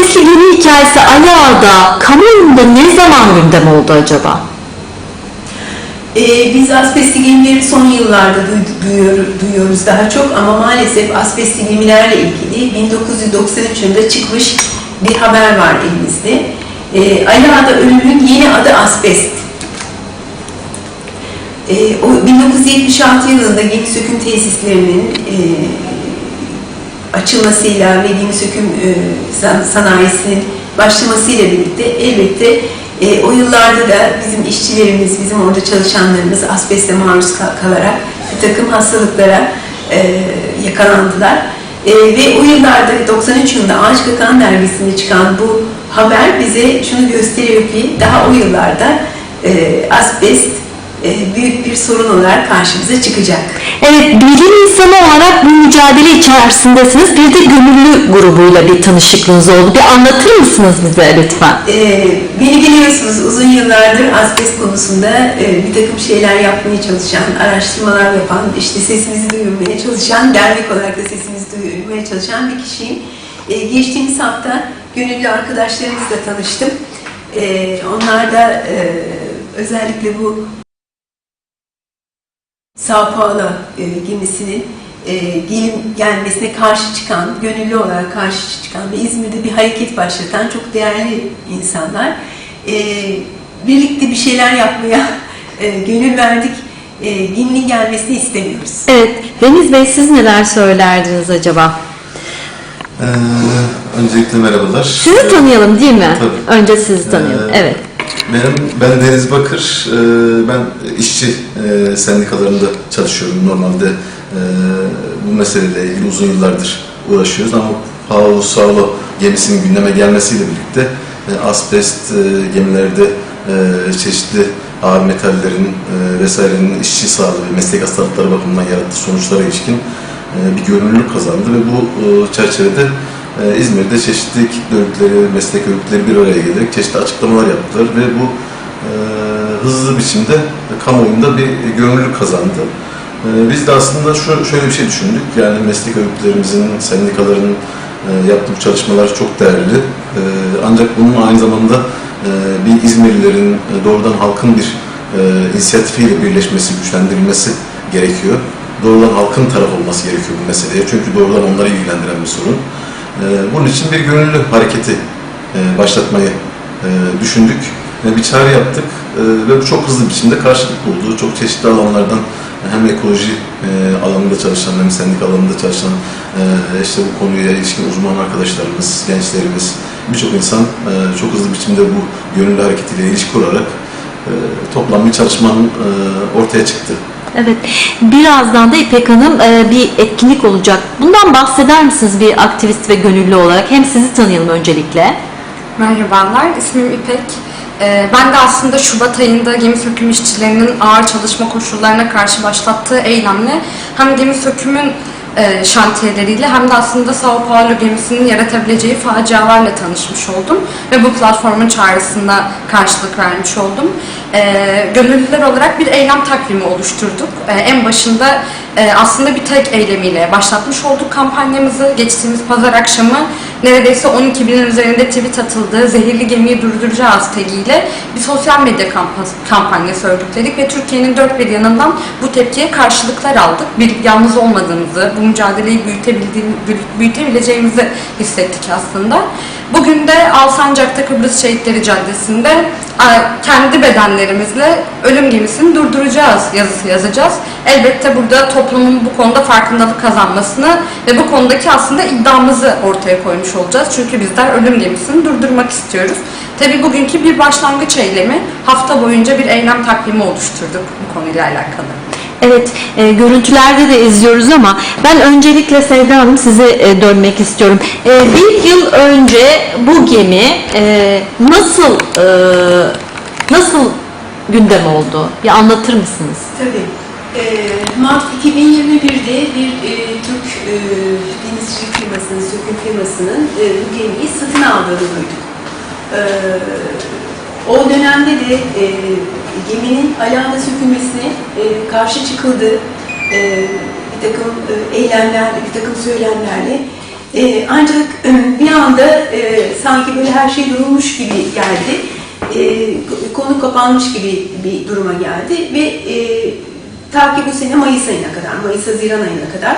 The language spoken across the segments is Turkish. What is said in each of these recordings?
Asbestli gemi hikayesi Ali Ağa'da kamuoyunda ne zaman gündem oldu acaba? Ee, biz asbestli gemileri son yıllarda duy- duyuyor- duyuyoruz daha çok ama maalesef asbestli gemilerle ilgili 1993 yılında çıkmış bir haber var elimizde. Ee, Ali Ağa'da ölümün yeni adı asbest. Ee, o 1976 yılında gemi söküm tesislerinin e, açılmasıyla ve gemi söküm e, san- sanayisinin başlamasıyla birlikte elbette e, o yıllarda da bizim işçilerimiz, bizim orada çalışanlarımız asbeste maruz kal- kalarak bir takım hastalıklara e, yakalandılar. E, ve o yıllarda 93 yılında Ağaç Kakan dergisinde çıkan bu haber bize şunu gösteriyor ki daha o yıllarda asbest büyük bir sorun olarak karşımıza çıkacak. Evet, bilim insanı olarak bu mücadele içerisindesiniz. Bir de gönüllü grubuyla bir tanışıklığınız oldu. Bir anlatır mısınız bize lütfen? Ee, beni biliyorsunuz uzun yıllardır asbest konusunda e, bir takım şeyler yapmaya çalışan, araştırmalar yapan, işte sesimizi duyurmaya çalışan, dernek olarak da sesimizi duyurmaya çalışan bir kişiyim. Ee, geçtiğimiz hafta gönüllü arkadaşlarımızla tanıştım. Ee, onlar da e, özellikle bu Sao Paulo e, gemisinin e, gelin gelmesine karşı çıkan, gönüllü olarak karşı çıkan ve İzmir'de bir hareket başlatan çok değerli insanlar. E, birlikte bir şeyler yapmaya e, gönül verdik. E, geminin gelmesini istemiyoruz. Evet, Deniz Bey siz neler söylerdiniz acaba? Ee, öncelikle merhabalar. Sizi tanıyalım değil mi? Tabii. Önce sizi tanıyalım. Ee, Evet. Benim, ben Deniz Bakır. Ee, ben işçi e, sendikalarında çalışıyorum. Normalde e, bu meseleyle ilgili uzun yıllardır uğraşıyoruz ama Paulo Saulo gemisinin gündeme gelmesiyle birlikte e, asbest e, gemilerde e, çeşitli ağır metallerin e, vesairenin işçi sağlığı ve meslek hastalıkları bakımından yarattığı sonuçlara ilişkin e, bir görünürlük kazandı ve bu e, çerçevede e, İzmir'de çeşitli kitle örgütleri, meslek örgütleri bir araya gelerek çeşitli açıklamalar yaptılar ve bu e, hızlı biçimde kamuoyunda bir görünürlük kazandı. E, Biz de aslında şu, şöyle bir şey düşündük, yani meslek örgütlerimizin, sendikaların e, yaptığı çalışmalar çok değerli. E, Ancak bunun aynı zamanda e, bir İzmirlilerin e, doğrudan halkın bir e, inisiyatifiyle birleşmesi, güçlendirilmesi gerekiyor. Doğrudan halkın taraf olması gerekiyor bu meseleye. Çünkü doğrudan onları ilgilendiren bir sorun. Ee, Bunun için bir gönüllü hareketi e, başlatmayı e, düşündük. ve Bir çağrı yaptık e, ve bu çok hızlı biçimde karşılık buldu. Çok çeşitli alanlardan hem ekoloji alanında çalışan hem sendik alanında çalışan işte bu konuya ilişkin uzman arkadaşlarımız, gençlerimiz, birçok insan çok hızlı biçimde bu gönüllü hareketiyle ilişki kurarak toplam bir çalışmanın ortaya çıktı. Evet. Birazdan da İpek Hanım e, bir etkinlik olacak. Bundan bahseder misiniz bir aktivist ve gönüllü olarak? Hem sizi tanıyalım öncelikle. Merhabalar, ismim İpek. Ee, Ben de aslında Şubat ayında gemi söküm işçilerinin ağır çalışma koşullarına karşı başlattığı eylemle hem gemi sökümün e, şantiyeleriyle hem de aslında Sao Paulo gemisinin yaratabileceği facialarla tanışmış oldum ve bu platformun çağrısına karşılık vermiş oldum. Ee, Gönüllüler olarak bir eylem takvimi oluşturduk. Ee, En başında e, aslında bir tek eylemiyle başlatmış olduk kampanyamızı. Geçtiğimiz pazar akşamı neredeyse 12 binin üzerinde tweet atıldığı zehirli gemiyi durduracağız tegiyle bir sosyal medya kampa- kampanyası örgütledik ve Türkiye'nin dört bir yanından bu tepkiye karşılıklar aldık. Bir yalnız olmadığımızı, bu mücadeleyi büyütebileceğimizi hissettik aslında. Bugün de Alsancak'ta Kıbrıs Şehitleri Caddesi'nde kendi bedenlerimizle ölüm gemisini durduracağız yazısı yazacağız. Elbette burada toplumun bu konuda farkındalık kazanmasını ve bu konudaki aslında iddiamızı ortaya koymuş olacağız. Çünkü bizler ölüm gemisini durdurmak istiyoruz. Tabi bugünkü bir başlangıç eylemi hafta boyunca bir eylem takvimi oluşturduk bu konuyla alakalı. Evet, e, görüntülerde de izliyoruz ama ben öncelikle Sevda Hanım size e, dönmek istiyorum. E, bir yıl önce bu gemi e, nasıl e, nasıl gündem oldu? Bir anlatır mısınız? Tabii. E, Mart 2021'de bir e, Türk e, denizcilik firmasının, söküm firmasının e, bu gemiyi satın aldığını duyduk. E, o dönemde de e, geminin alanda sökülmesine e, karşı çıkıldı. E, bir takım e, eylemlerle, bir takım söylemlerle. E, ancak e, bir anda e, sanki böyle her şey durulmuş gibi geldi. E, konu kapanmış gibi bir duruma geldi ve e, ta ki bu sene Mayıs ayına kadar, Mayıs-Haziran ayına kadar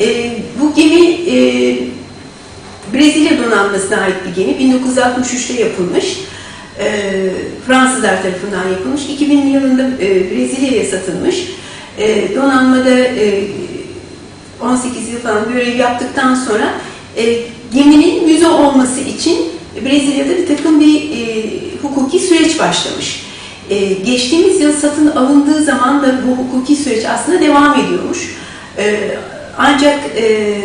e, bu gemi e, Brezilya donanmasına ait bir gemi. 1963'te yapılmış. E, Fransızlar tarafından yapılmış. 2000 yılında e, Brezilya'ya satılmış. E, donanmada e, 18 yıl falan görev yaptıktan sonra e, geminin müze olması için Brezilya'da bir takım bir e, hukuki süreç başlamış. E, geçtiğimiz yıl satın alındığı zaman da bu hukuki süreç aslında devam ediyormuş. E, ancak e,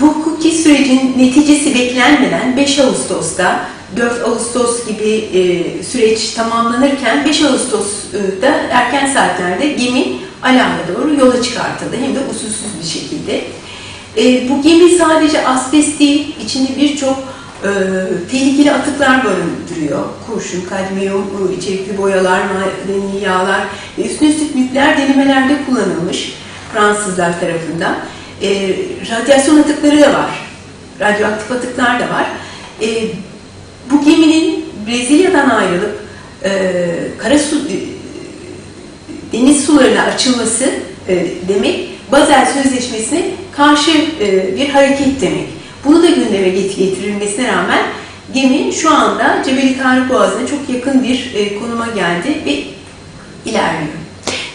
bu hukuki sürecin neticesi beklenmeden 5 Ağustos'ta 4 Ağustos gibi e, süreç tamamlanırken 5 Ağustos'ta erken saatlerde gemi Ala'ya doğru yola çıkartıldı. Hem de usulsüz bir şekilde. E, bu gemi sadece asbest değil, içinde birçok e, tehlikeli atıklar barındırıyor. Kurşun, kadmiyum, içerikli boyalar, madeni yağlar ve üstüne üstlük nükleer denemelerde kullanılmış Fransızlar tarafından. E, radyasyon atıkları da var. Radyoaktif atıklar da var. E, bu geminin Brezilya'dan ayrılıp e, kara su, e, deniz sularına açılması e, demek Bazel Sözleşmesi'ne karşı e, bir hareket demek. Bunu da gündeme get- getirilmesine rağmen gemi şu anda Cebeli Tarık Boğazı'na çok yakın bir e, konuma geldi ve ilerliyor.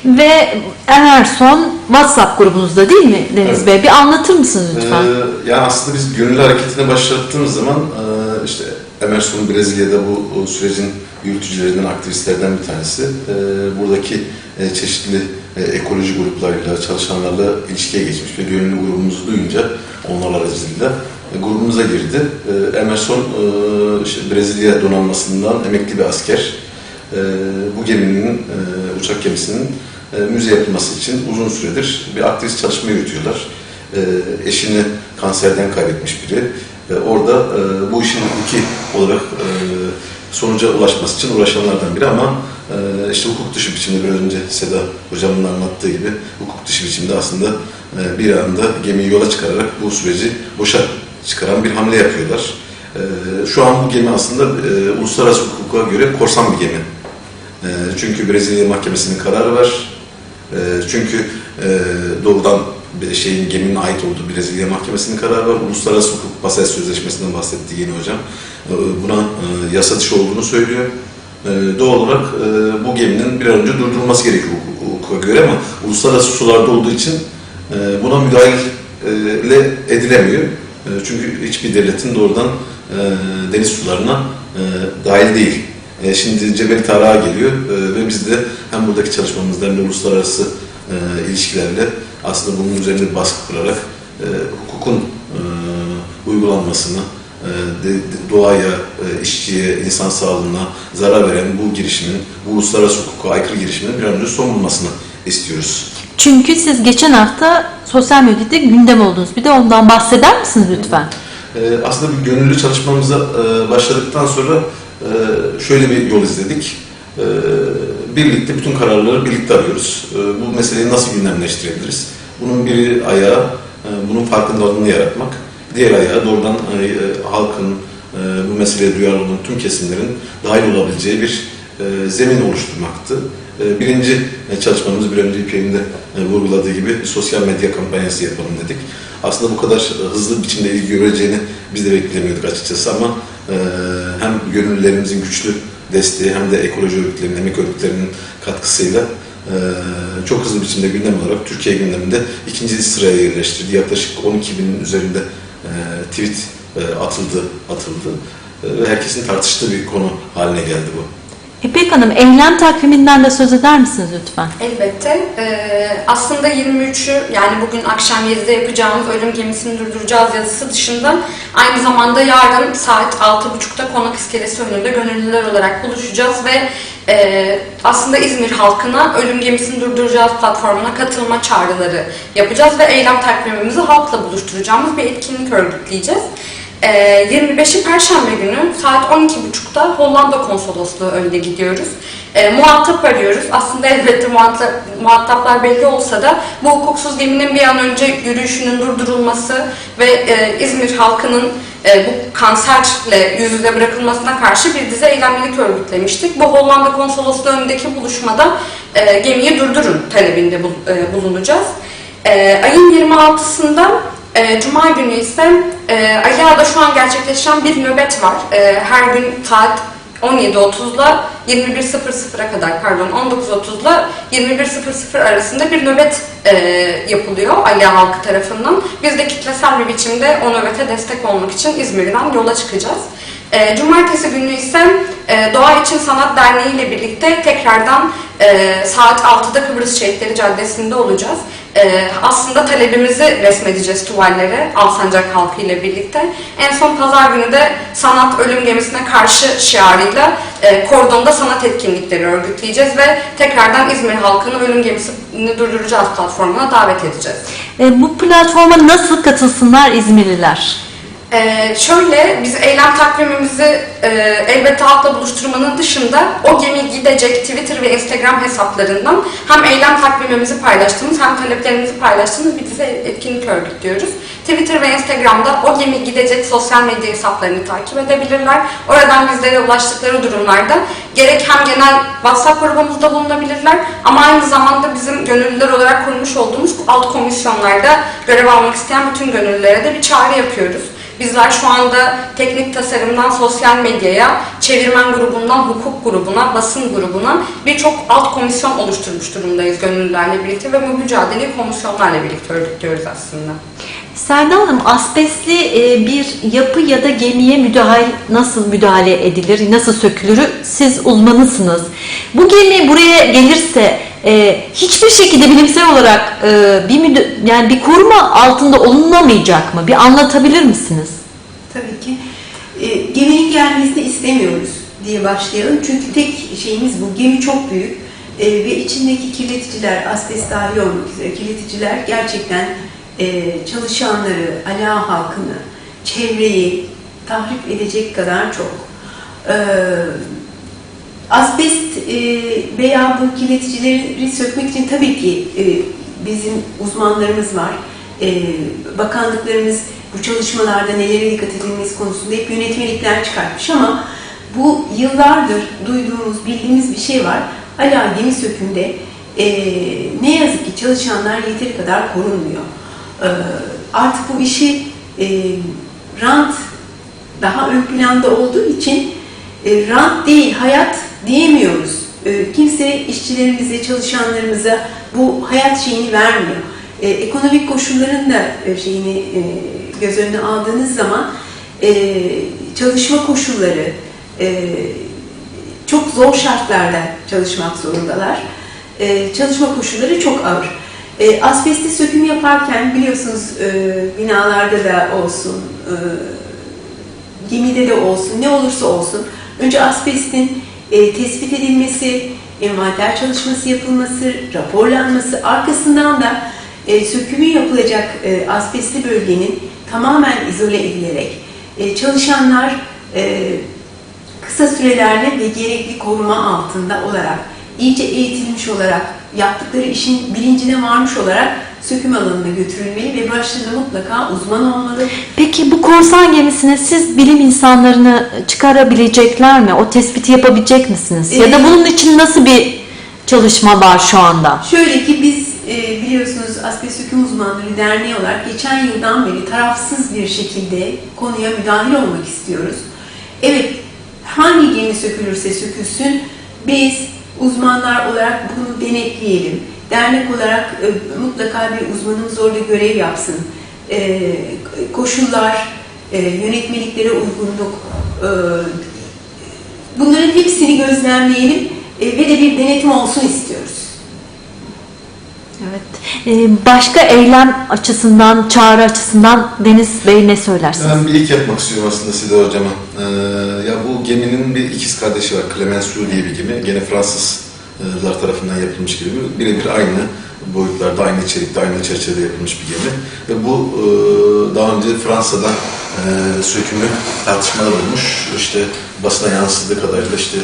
Ve Emerson WhatsApp grubunuzda değil mi Deniz Evet. Bey? Bir anlatır mısınız lütfen? Ee, yani aslında biz gönüllü hareketine başlattığımız zaman e, işte Emerson Brezilya'da bu sürecin yürütücülerinden, aktivistlerden bir tanesi. E, buradaki e, çeşitli e, ekoloji gruplarıyla, çalışanlarla ilişkiye geçmiş ve gönüllü grubumuzu duyunca onlar aracılığıyla e, grubumuza girdi. Emerson Brezilya donanmasından emekli bir asker. Bu geminin, uçak gemisinin müze yapılması için uzun süredir bir aktivist çalışma yürütüyorlar. Eşini kanserden kaybetmiş biri. E, orada e, bu işin hukuki olarak e, sonuca ulaşması için uğraşanlardan biri ama e, işte hukuk dışı biçimde biraz önce Seda hocamın anlattığı gibi hukuk dışı biçimde aslında e, bir anda gemiyi yola çıkararak bu süreci boşa çıkaran bir hamle yapıyorlar. E, şu an bu gemi aslında e, uluslararası hukuka göre korsan bir gemi. E, çünkü Brezilya Mahkemesi'nin kararı var. E, çünkü e, doğrudan bir şeyin geminin ait olduğu Brezilya Mahkemesi'nin kararı var. Uluslararası Hukuk Basel Sözleşmesi'nden bahsetti yeni hocam. E, buna e, yasa dışı olduğunu söylüyor. E, doğal olarak e, bu geminin bir an önce durdurulması gerekiyor hukuk- hukuka göre ama uluslararası sularda olduğu için e, buna müdahale edilemiyor. Çünkü hiçbir devletin doğrudan deniz sularına dahil değil. Şimdi Cebel Tarık'a geliyor ve biz de hem buradaki çalışmamızda hem de uluslararası ilişkilerle aslında bunun üzerine baskı kurarak e, hukukun e, uygulanmasını, e, de- de- doğaya, e, işçiye, insan sağlığına zarar veren bu girişimin, bu uluslararası hukuka aykırı girişimin bir an önce son bulmasını istiyoruz. Çünkü siz geçen hafta sosyal medyada gündem oldunuz. Bir de ondan bahseder misiniz lütfen? Ee, aslında bir gönüllü çalışmamıza e, başladıktan sonra e, şöyle bir yol izledik. E, birlikte bütün kararları birlikte arıyoruz. E, bu meseleyi nasıl gündemleştirebiliriz? Bunun bir ayağı, e, bunun farkındalığını yaratmak. Diğer ayağı doğrudan e, e, halkın, e, bu meseleye duyarlı olan tüm kesimlerin dahil olabileceği bir zemin oluşturmaktı. Birinci e, çalışmamız bir önce İPE'nin de e, vurguladığı gibi sosyal medya kampanyası yapalım dedik. Aslında bu kadar hızlı biçimde ilgi göreceğini biz de beklemiyorduk açıkçası ama hem gönüllülerimizin güçlü desteği hem de ekoloji örgütlerinin, emek örgütlerinin katkısıyla e, çok hızlı biçimde gündem olarak Türkiye gündeminde ikinci sıraya yerleştirdi. Yaklaşık 12 binin üzerinde e, tweet e, atıldı, atıldı E, ve herkesin tartıştığı bir konu haline geldi bu. İpek Hanım, eylem takviminden de söz eder misiniz lütfen? Elbette. Ee, aslında 23'ü yani bugün akşam 7'de yapacağımız ölüm gemisini durduracağız yazısı dışında aynı zamanda yarın saat 6.30'da konak iskelesi önünde gönüllüler olarak buluşacağız ve e, aslında İzmir halkına ölüm gemisini durduracağız platformuna katılma çağrıları yapacağız ve eylem takvimimizi halkla buluşturacağımız bir etkinlik örgütleyeceğiz. Ee, 25'i Perşembe günü saat 12.30'da Hollanda Konsolosluğu önünde gidiyoruz. Ee, muhatap arıyoruz. Aslında elbette muhatap, muhataplar belli olsa da bu hukuksuz geminin bir an önce yürüyüşünün durdurulması ve e, İzmir halkının e, bu kanserle yüz yüze bırakılmasına karşı bir dizi eylemlilik örgütlemiştik. Bu Hollanda Konsolosluğu önündeki buluşmada e, gemiyi durdurun talebinde bul- e, bulunacağız. E, ayın 26'sında e, Cuma günü ise e, Ali Ağa'da şu an gerçekleşen bir nöbet var. E, her gün saat 17.30'la 21.00'a kadar pardon 19.30'la 21.00 arasında bir nöbet e, yapılıyor Ali halkı tarafından. Biz de kitlesel bir biçimde o nöbete destek olmak için İzmir'den yola çıkacağız. E, Cumartesi günü ise e, Doğa İçin Sanat Derneği ile birlikte tekrardan e, saat 6'da Kıbrıs Şehitleri Caddesi'nde olacağız. E, aslında talebimizi resmedeceğiz tuvallere Alsancak halkı ile birlikte. En son pazar günü de sanat ölüm gemisine karşı şiarıyla e, kordonda sanat etkinlikleri örgütleyeceğiz ve tekrardan İzmir halkını ölüm gemisini durduracağız platformuna davet edeceğiz. E, bu platforma nasıl katılsınlar İzmirliler? Ee, şöyle, biz eylem takvimimizi e, elbette halkla buluşturmanın dışında o gemi gidecek Twitter ve Instagram hesaplarından hem eylem takvimimizi paylaştığımız hem taleplerimizi paylaştığımız bir dizi etkinlik örgütlüyoruz. Twitter ve Instagram'da o gemi gidecek sosyal medya hesaplarını takip edebilirler. Oradan bizlere ulaştıkları durumlarda gerek hem genel WhatsApp grubumuzda bulunabilirler ama aynı zamanda bizim gönüllüler olarak kurmuş olduğumuz alt komisyonlarda görev almak isteyen bütün gönüllülere de bir çağrı yapıyoruz. Bizler şu anda teknik tasarımdan sosyal medyaya, çevirmen grubundan hukuk grubuna, basın grubuna birçok alt komisyon oluşturmuş durumdayız gönüllülerle birlikte ve bu mücadeleyi komisyonlarla birlikte örgütlüyoruz aslında. Selda Hanım, asbestli e, bir yapı ya da gemiye müdahale nasıl müdahale edilir, nasıl sökülür? Siz uzmanısınız. Bu gemi buraya gelirse e, hiçbir şekilde bilimsel olarak e, bir yani bir koruma altında olunamayacak mı? Bir anlatabilir misiniz? Tabii ki. Geminin gelmesini istemiyoruz diye başlayalım. Çünkü tek şeyimiz bu. Gemi çok büyük ve içindeki kirleticiler, asbest dahil olmak üzere kirleticiler gerçekten e, çalışanları, ala halkını, çevreyi tahrip edecek kadar çok. E, asbest e, veya bu kirleticileri sökmek için tabii ki e, bizim uzmanlarımız var. E, bakanlıklarımız bu çalışmalarda nelere dikkat edilmesi konusunda hep yönetmelikler çıkartmış ama bu yıllardır duyduğumuz, bildiğimiz bir şey var. Hala gemi sökümde e, ne yazık ki çalışanlar yeteri kadar korunmuyor. E, artık bu işi e, rant daha ön planda olduğu için e, rant değil, hayat diyemiyoruz. E, kimse işçilerimize, çalışanlarımıza bu hayat şeyini vermiyor. E, ekonomik koşulların da e, şeyini göz önüne aldığınız zaman çalışma koşulları çok zor şartlarda çalışmak zorundalar. Çalışma koşulları çok ağır. E, asbesti söküm yaparken biliyorsunuz e, binalarda da olsun, e, gemide de olsun, ne olursa olsun önce asbestin e, tespit edilmesi, envanter çalışması yapılması, raporlanması, arkasından da e, sökümü yapılacak e, asbestli bölgenin tamamen izole edilerek e, çalışanlar e, kısa sürelerle ve gerekli koruma altında olarak, iyice eğitilmiş olarak, yaptıkları işin bilincine varmış olarak söküm alanına götürülmeli ve başlarında mutlaka uzman olmalı. Peki bu korsan gemisine siz bilim insanlarını çıkarabilecekler mi? O tespiti yapabilecek misiniz? Ya da Evet. bunun için nasıl bir çalışma var şu anda? Şöyle ki biz e, biliyorsunuz Asbest Hüküm Uzmanları Derneği olarak geçen yıldan beri tarafsız bir şekilde konuya müdahil olmak istiyoruz. Evet, hangi gemi sökülürse sökülsün biz uzmanlar olarak bunu denetleyelim. Dernek olarak e, mutlaka bir uzmanımız orada görev yapsın. E, koşullar, e, yönetmeliklere uygunluk, e, bunların hepsini gözlemleyelim e, ve de bir denetim olsun istiyoruz. Evet. Ee, başka eylem açısından, çağrı açısından Deniz Bey ne söylersiniz? Ben bir ilk yapmak istiyorum aslında Sida Hocam'a. Ee, ya bu geminin bir ikiz kardeşi var. Clemenceau diye bir gemi. Gene Fransızlar tarafından yapılmış gibi. Birebir aynı boyutlarda, aynı içerikte, aynı çerçevede yapılmış bir gemi. Ve bu e, daha önce Fransa'da e, sökümü tartışmalı bulmuş. İşte basına yansıdığı kadarıyla işte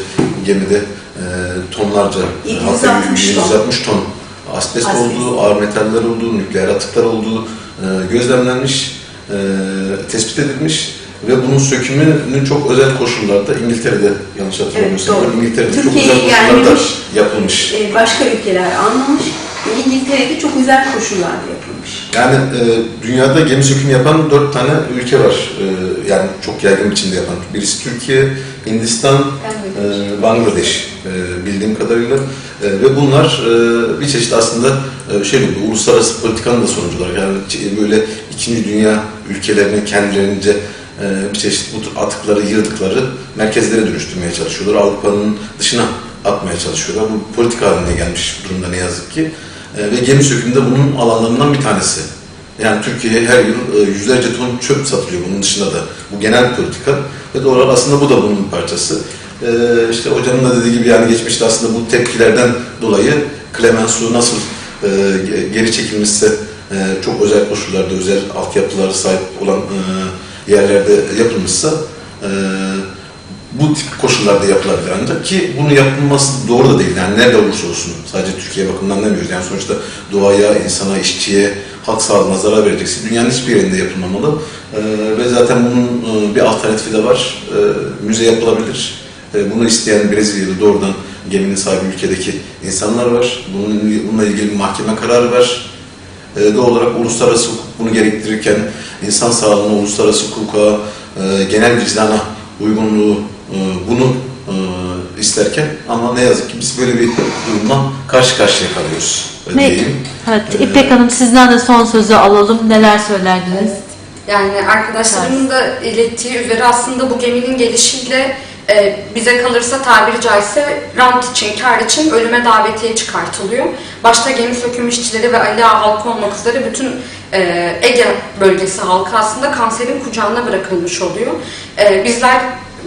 gemide e, tonlarca, e, 760 hatta ton. 760 ton asbest, Asbest. olduğu, ağır metaller olduğu, nükleer atıklar olduğu e, gözlemlenmiş, e, tespit edilmiş ve bunun sökümünün çok özel koşullarda İngiltere'de yanlış hatırlamıyorsam Evet, doğru. İngiltere'de çok Türkiye'ye özel koşullarda yapılmış. E, başka ülkeler anlamış ve İngiltere'de çok özel koşullarda yapılmış. Yani e, dünyada gemi sökümü yapan dört tane ülke var. E, yani çok yaygın biçimde yapan. Birisi Türkiye, Hindistan, e, Bangladeş e, bildiğim kadarıyla. E, ve bunlar e, bir çeşit aslında e, şey gibi uluslararası politikanın da sonucu olarak yani böyle ikinci dünya ülkelerinin kendilerince e, bir çeşit bu atıkları, yığdıkları merkezlere dönüştürmeye çalışıyorlar. Avrupa'nın dışına atmaya çalışıyorlar. Bu politika haline gelmiş durumda ne yazık ki. E, ve gemi sökümü de bunun alanlarından bir tanesi. Yani Türkiye'ye her yıl e, yüzlerce ton çöp satılıyor bunun dışında da. Bu genel politika ve olarak aslında bu da bunun bir parçası. E, işte hocamın da dediği gibi yani geçmişte aslında bu tepkilerden dolayı Clemenceau nasıl e, ge- geri çekilmişse e, çok özel koşullarda, özel altyapılara sahip olan e, yerlerde yapılmışsa e, bu tip koşullarda yapılabilir ancak ki bunu yapılması doğru da değil. Yani nerede olursa olsun sadece Türkiye bakımından demiyoruz. Yani sonuçta doğaya, insana, işçiye, halk sağlığına zarar verecekse dünyanın hiçbir yerinde yapılmamalı. Ee, ve zaten bunun e, bir alternatifi de var. Ee, müze yapılabilir. Ee, bunu isteyen Brezilya'da doğrudan geminin sahibi ülkedeki insanlar var. Bunun, bununla ilgili mahkeme kararı var. E, doğal olarak uluslararası hukuk bunu gerektirirken insan sağlığına, uluslararası hukuka, e, genel vicdana uygunluğu e, bunu e, isterken ama ne yazık ki biz böyle bir durumla karşı karşıya kalıyoruz e. Evet, Ee, İpek Hanım sizden de son sözü alalım. Neler söylerdiniz? Yani arkadaşlarımın da ilettiği üzere aslında bu geminin gelişiyle e, bize kalırsa tabiri caizse rant için, kar için ölüme davetiye çıkartılıyor. Başta gemi söküm işçileri ve Ali Ağa halkı olmak üzere bütün e, Ege bölgesi halkı aslında kanserin kucağına bırakılmış oluyor. E, bizler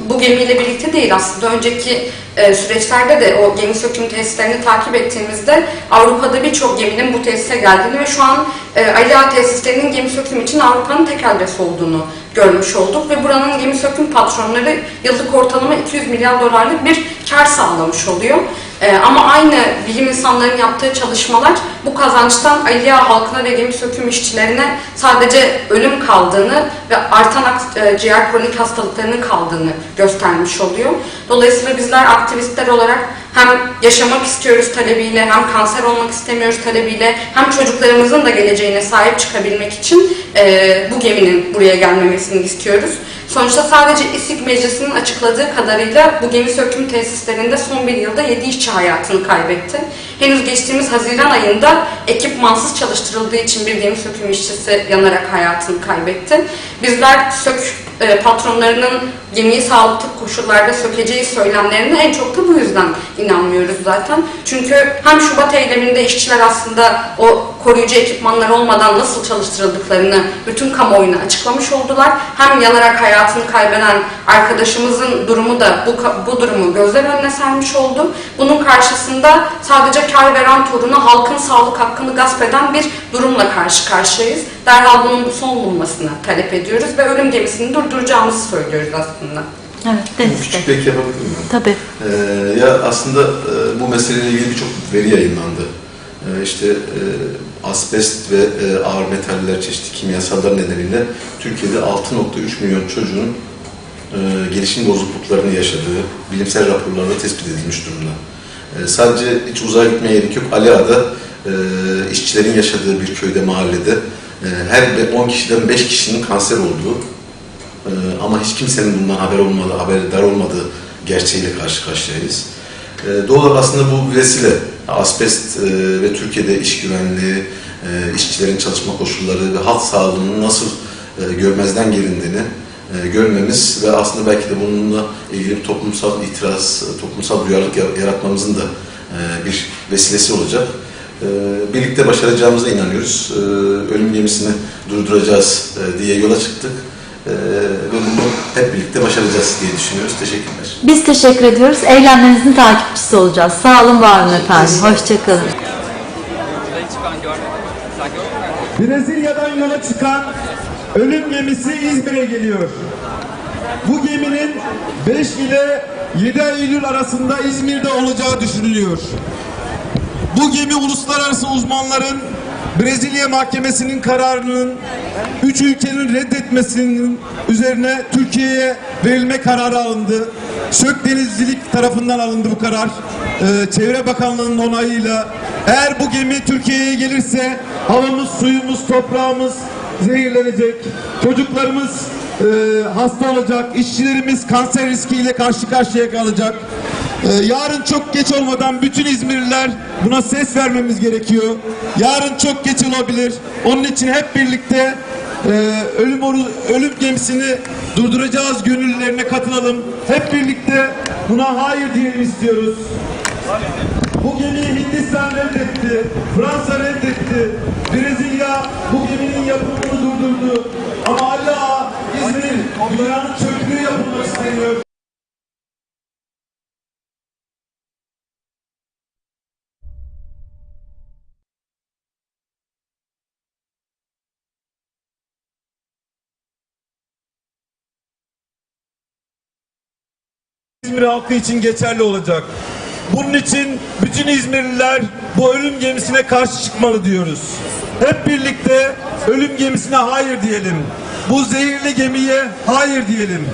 bu gemiyle birlikte değil aslında önceki e, süreçlerde de o gemi söküm tesislerini takip ettiğimizde Avrupa'da birçok geminin bu tesise geldiğini ve şu an e, Ali Ağa tesislerinin gemi söküm için Avrupa'nın tek adresi olduğunu görmüş olduk ve buranın gemi söküm patronları yıllık ortalama 200 milyar dolarlık bir kar sağlamış oluyor. E, ama aynı bilim insanlarının yaptığı çalışmalar bu kazançtan Ali Ağa halkına gemi söküm işçilerine sadece ölüm kaldığını ve artan e, ciğer kronik hastalıklarının kaldığını göstermiş oluyor. Dolayısıyla bizler aktivistler olarak hem yaşamak istiyoruz talebiyle, hem kanser olmak istemiyoruz talebiyle, hem çocuklarımızın da geleceğine sahip çıkabilmek için e, bu geminin buraya gelmemesini istiyoruz. Sonuçta sadece İSİK Meclisi'nin açıkladığı kadarıyla bu gemi söküm tesislerinde son bir yılda 7 işçi hayatını kaybetti. Henüz geçtiğimiz Haziran ayında ekipmansız çalıştırıldığı için bir gemi söküm işçisi yanarak hayatını kaybetti. Bizler sök e, patronlarının gemiyi sağlıklı koşullarda sökeceği söylemlerine en çok da bu yüzden inanmıyoruz zaten. Çünkü hem Şubat eyleminde işçiler aslında o koruyucu ekipmanlar olmadan nasıl çalıştırıldıklarını bütün kamuoyuna açıklamış oldular. Hem yanarak hayatını kaybeden arkadaşımızın durumu da bu, bu durumu gözler önüne sermiş oldu. Bunun karşısında sadece kar ve rant uğruna halkın sağlık hakkını gasp eden bir durumla karşı karşıyayız. Derhal bunun son bulmasını talep ediyoruz ve ölüm gemisini durduracağımızı söylüyoruz aslında. Evet, Deniz Küçük bir ek yapabilir miyim? Tabii. Ee, ya aslında e, bu meseleyle ilgili birçok veri yayınlandı. Ee, işte e, asbest ve e, ağır metaller, çeşitli kimyasallar nedeniyle Türkiye'de 6.3 milyon çocuğun e, gelişim bozukluklarını yaşadığı bilimsel raporlarda tespit edilmiş durumda. E, sadece hiç uzağa gitmeye gerek yok. Ali Ağa'da e, işçilerin yaşadığı bir köyde, mahallede e, her be- 10 kişiden 5 kişinin kanser olduğu ee, ama hiç kimsenin bundan haber olmadığı, haberdar olmadığı gerçeğiyle karşı karşıyayız. Ee, doğal olarak aslında bu vesile asbest e, ve Türkiye'de iş güvenliği, e, işçilerin çalışma koşulları ve halk sağlığının nasıl e, görmezden gelindiğini e, görmemiz ve aslında belki de bununla ilgili bir toplumsal itiraz, e, toplumsal duyarlılık ya- yaratmamızın da e, bir vesilesi olacak. E, Birlikte başaracağımıza inanıyoruz. E, Ölüm gemisini durduracağız e, diye yola çıktık. Ve bunu hep birlikte başaracağız diye düşünüyoruz. Teşekkürler. Biz teşekkür ediyoruz. Eylemlerinizin takipçisi olacağız. Sağ olun, var olun efendim. Hoşçakalın. Brezilya'dan yola çıkan ölüm gemisi İzmir'e geliyor. Bu geminin 5 ile 7 Eylül arasında İzmir'de olacağı düşünülüyor. Bu gemi uluslararası uzmanların Brezilya Mahkemesi'nin kararının 3 ülkenin reddetmesinin üzerine Türkiye'ye verilme kararı alındı. Sök Denizcilik tarafından alındı bu karar. Ee, Çevre Bakanlığı'nın onayıyla. Eğer bu gemi Türkiye'ye gelirse havamız, suyumuz, toprağımız zehirlenecek. Çocuklarımız e, hasta olacak. işçilerimiz kanser riskiyle karşı karşıya kalacak. Ee, yarın çok geç olmadan bütün İzmirliler buna ses vermemiz gerekiyor. Yarın çok geç olabilir. Onun için hep birlikte e, ölüm ölüm gemisini durduracağız gönüllülerine katılalım. Hep birlikte buna hayır diyelim istiyoruz. Bu gemiyi Hindistan reddetti, Fransa reddetti, Brezilya bu geminin yapımını durdurdu. Ama hala İzmir dünyanın çöplüğü yapılmak isteniyor. İzmir halkı için geçerli olacak. Bunun için bütün İzmirliler bu ölüm gemisine karşı çıkmalı diyoruz. Hep birlikte ölüm gemisine hayır diyelim. Bu zehirli gemiye hayır diyelim.